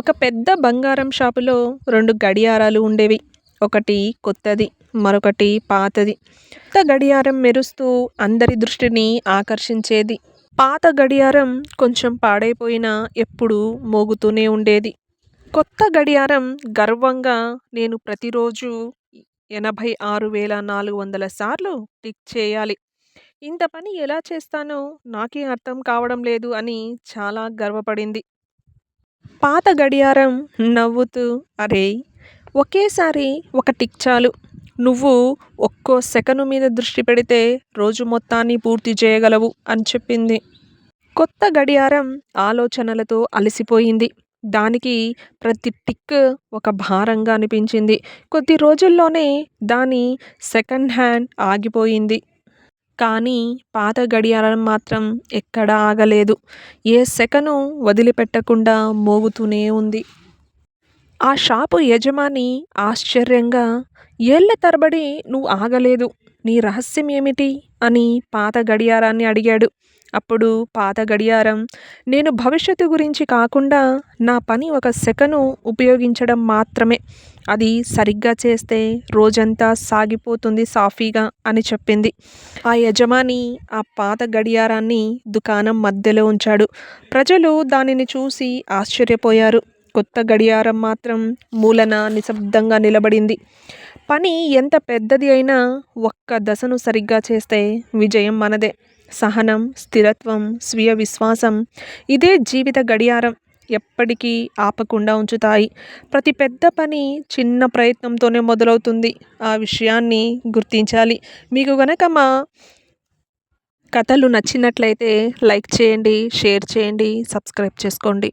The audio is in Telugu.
ఒక పెద్ద బంగారం షాపులో రెండు గడియారాలు ఉండేవి. ఒకటి కొత్తది మరొకటి పాతది. కొత్త గడియారం మెరుస్తూ అందరి దృష్టిని ఆకర్షించేది. పాత గడియారం కొంచెం పాడైపోయినా ఎప్పుడూ మోగుతూనే ఉండేది. కొత్త గడియారం గర్వంగా నేను ప్రతిరోజు ఎనభై ఆరు వేల నాలుగు వందల సార్లు టిక్ చేయాలి. ఇంత పని ఎలా చేస్తానో నాకే అర్థం కావడం లేదు అని చాలా గర్వపడింది. పాత గడియారం నవ్వుతూ అరే ఒకేసారి ఒక టిక్ చాలు. నువ్వు ఒక్కో సెకను మీద దృష్టి పెడితే రోజు మొత్తాన్ని పూర్తి చేయగలవు అని చెప్పింది. కొత్త గడియారం ఆలోచనలతో అలసిపోయింది. దానికి ప్రతి టిక్ ఒక భారంగా అనిపించింది. కొద్ది రోజుల్లోనే దాని సెకండ్ హ్యాండ్ ఆగిపోయింది. కానీ పాత గడియారం మాత్రం ఎక్కడా ఆగలేదు. ఏ సెకను వదిలిపెట్టకుండా మోగుతూనే ఉంది. ఆ షాపు యజమాని ఆశ్చర్యంగా ఏళ్ళ తరబడి నువ్వు ఆగలేదు. నీ రహస్యం ఏమిటి? అని పాత గడియారాన్ని అడిగాడు. అప్పుడు పాత గడియారం నేను భవిష్యత్తు గురించి కాకుండా నా పని ఒక సెకను ఉపయోగించడం మాత్రమే. అది సరిగ్గా చేస్తే రోజంతా సాగిపోతుంది సాఫీగా అని చెప్పింది. ఆ యజమాని ఆ పాత గడియారాన్ని దుకాణం మధ్యలో ఉంచాడు. ప్రజలు దానిని చూసి ఆశ్చర్యపోయారు. కొత్త గడియారం మాత్రం మూలన నిశ్శబ్దంగా నిలబడింది. పని ఎంత పెద్దది అయినా ఒక్క దశను సరిగ్గా చేస్తే విజయం మనదే. సహనం స్థిరత్వం స్వీయ విశ్వాసం ఇదే జీవిత గడియారం ఎప్పటికీ ఆపకుండా ఉంచుతాయి. ప్రతి పెద్ద పని చిన్న ప్రయత్నంతోనే మొదలవుతుంది. ఆ విషయాన్ని గుర్తించాలి. మీకు కనుక మా కథలు నచ్చినట్లయితే లైక్ చేయండి షేర్ చేయండి సబ్స్క్రైబ్ చేసుకోండి.